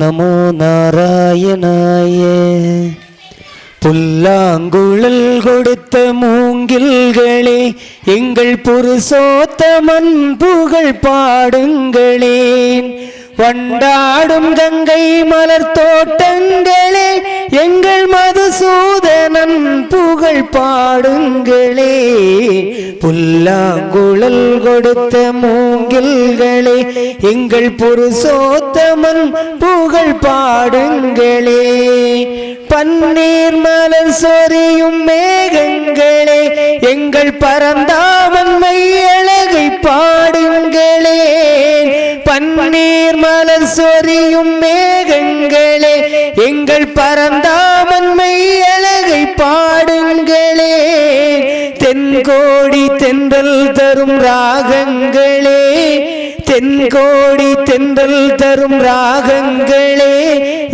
நமோ நாராயணாய புல்லாங்குழல் கொடுத்த மூங்கில்களே எங்கள் புருஷோத்தமன் புகழ் பாடுங்களேன் வண்டாடும் கங்கை மலர் தோட்டங்களே எங்கள் மதுசூதனன் புகழ் பாடுங்களே புல்லாங்குழல் கொடுத்த மூங்கில்களே எங்கள் புருஷோத்தமன் புகழ் பாடுங்களே. பன்னீர் மலர் சொரியும் மேகங்களே எங்கள் பரந்தாமன் மையழகை பாடுங்களே. பன்னீர் மலர் சொரியும் மேகங்களே எங்கள் பரந்தா தென்றல் தரும் ராகங்களே தென்கோடி தென்றல் தரும் ராகங்களே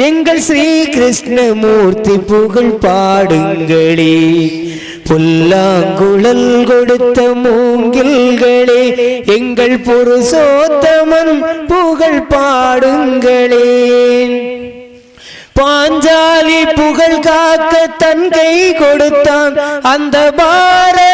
எங்கள் ஸ்ரீ கிருஷ்ணமூர்த்தி புகழ் பாடுங்களே. புல்லாங்குழல் கொடுத்த மூங்கில்களே எங்கள் புருஷோத்தமன் புகழ் பாடுங்களே. பாஞ்சாலி புகழ் காக்க தன் கை கொடுத்தான் அந்த பாரத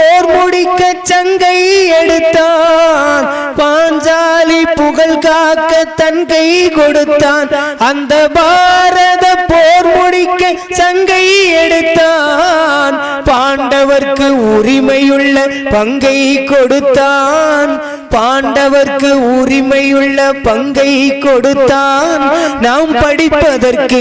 போர் முடிக்க சங்கை எடுத்தான். பாஞ்சாலி புகழ் காக்க தன் கை கொடுத்தான். அந்த பாரத போர் முடிக்க சங்கை எடுத்தான். பாண்டவர்க்கு உரிமையுள்ள பங்கை கொடுத்தான். பாண்டவர்க்கு உரிமையுள்ள பங்கை கொடுத்தான். நாம் படிப்பதற்கு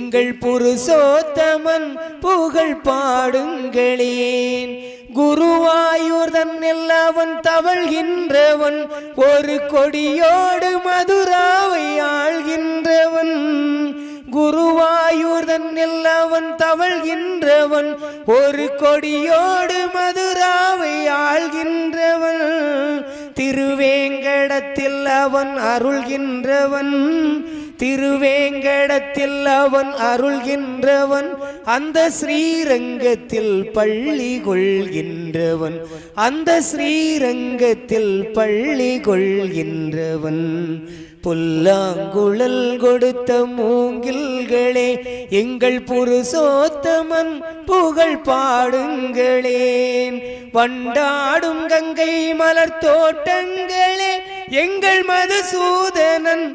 எங்கள் புருஷோத்தமன் புகழ் பாடுங்களேன். குருவாயூர் தன்னில் அவன் தவழ்கின்றவன் ஒரு கொடியோடு மதுராவை ஆள்கின்றவன். குருவாயூர் தன்னில் அவன் தவழ்கின்றவன் ஒரு கொடியோடு மதுராவை ஆள்கின்றவன். திருவேங்கடத்தில் அவன் அருள்கின்றவன். திருவேங்கடத்தில் அவன் அருள்கின்றவன். அந்த ஸ்ரீரங்கத்தில் பள்ளி கொள்கின்றவன். அந்த ஸ்ரீரங்கத்தில் பள்ளி கொள்கின்றவன். புல்லாங்குழல் கொடுத்த மூங்கில்களே எங்கள் புருஷோத்தமன் புகழ் பாடுங்களேன். வண்டாடும் கங்கை மலர் தோட்டங்களே எங்கள் மதுசூதனன்